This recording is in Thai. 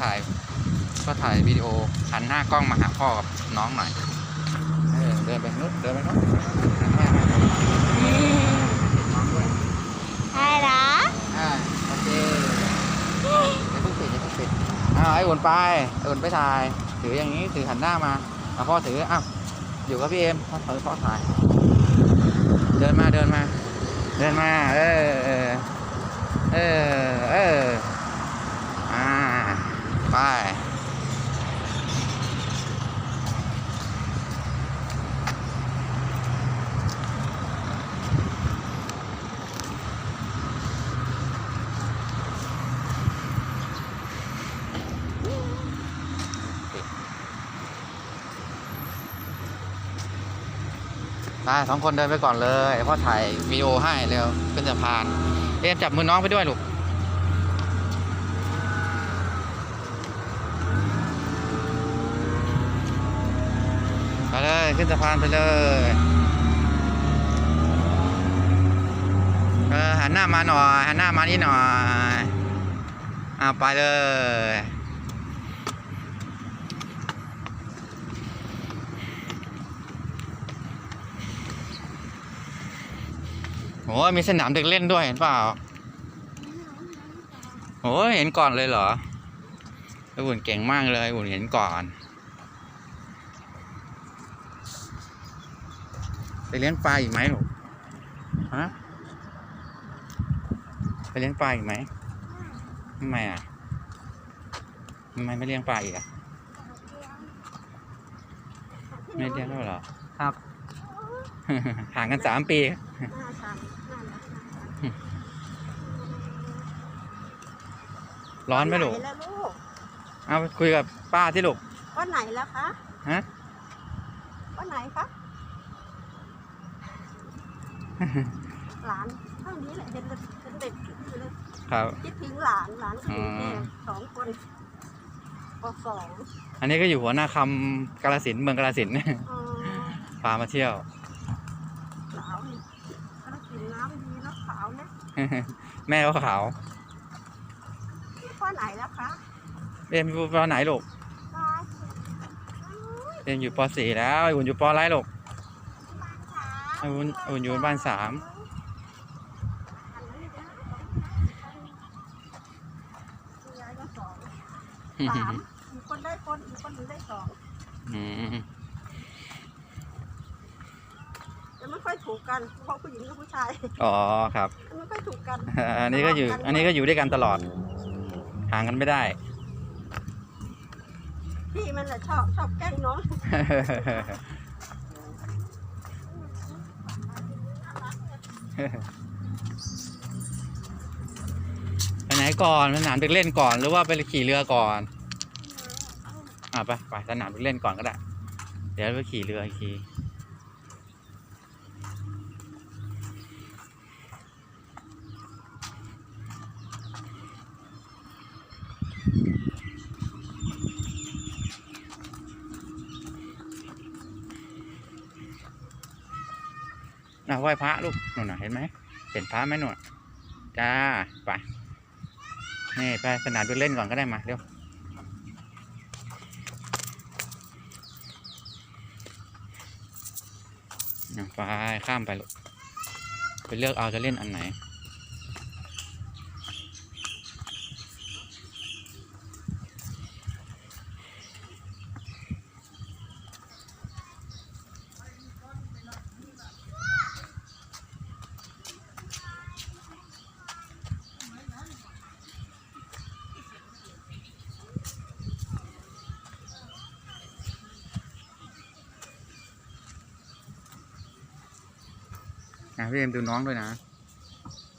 ถ่าย ก็ถ่ายวิดีโอหันหน้ากล้องมาหาพ่อกับน้องหน่อยเออเดินไปนู้นเดินไปนู้นหันหน้ามาน้องด้วยอะไรเหรออ่าโอเคอย่าเพิ่งปิดอย่าเพิ่งปิดอ้าวไอ้อุ่นไปไอ้อุ่นไปถ่าย ถืออย่างนี้ถือหันหน้ามาเอาพ่อถืออ้าวอยู่กับพี่เอ็มพ่อถือพ่อถ่าย เดินมาเดินมา เดินมา เออเออเออเอออ่า ไปสองคนเดินไปก่อนเลยพ่อถ่ายวีดีโอให้เร็วขึ้นสะพานเอ็มจับมือน้องไปด้วยลูก ไปเลย ขึ้นสะพานไปเลยเออหันหน้ามาหน่อยหันหน้ามานี่หน่อยอ่าไปเลยโอ้ยมีสนามเด็กเล่นด้วยเห็นเปล่าโอ้ยเห็นก่อนเลยเหรอไอ้อุ่นเก่งมากเลยอุ่นเห็นก่อน ไปเลี้ยงปลาอีกไหมลูกฮะไปเลี้ยงปลาอีกไหมทำไมอะทำไมไม่เลี้ยงปลาอีกอะไม่เลี้ยงแล้วเหรอครับห่างกันสามปีน่าทำน่ารักน่ารักร้อนไหมลูกวัแล้วลูกเอาไปคุยกับป้าที่ลูกวันไหนแล้วคะ ฮะ วันไหนคะ หลานเท่านี้แหละเห็นเห็นเด็กอยู่เลยครับ คิดถึงหลานหลานก็อยู่อ๋อแค่สองคนปสองอันนี้ก็อยู่หัวหน้าคำกาลสินธุ์เมืองกาลสินธุ์อ๋อพามาเที่ยวขาวนี่ก็กินน้ำดีนะขาวนะแม่ก็ขาวข้อไหนแล้วคะเรียนอยู่ปไหนลูกตายเรียนอยู่ปสี่แล้วไอ้อุ่นอยู่ปอะไรลูกบ้านขาไอ้อุ่นไอ้อุ่นอยู่บ้านสามอันนี้นะยายก็สองสามอีกคนได้คนอีกคนหนึ่งได้สองอืมจะไม่ค่อยถูกกันเพราะผู้หญิงกับผู้ชายอ๋อครับ ไม่ค่อยถูกกัน อันนี้ก็อยู่ อันนี้ก็อยู่ด้วยกันตลอด ห่างกันไม่ได้ พี่มันแหละชอบชอบแกล้งน้อง ไปไหนก่อนสนามเด็กเล่นก่อนหรือว่าไปขี่เรือก่อนอะไปไปสนามเด็กเล่นก่อนก็ได้ เดี๋ยวไปขี่เรืออีกที น่ะไหว้พระลูกนู่นน่ะเห็นไหมเห็นพระไหมหนูจ้าไปนี่ไปสนามเด็กเล่นก่อนก็ได้มาเร็วอ่ไปข้ามไปลูกไปเลือกเอาจะเล่นอันไหน นะพี่เอ็มดูน้องด้วยนะ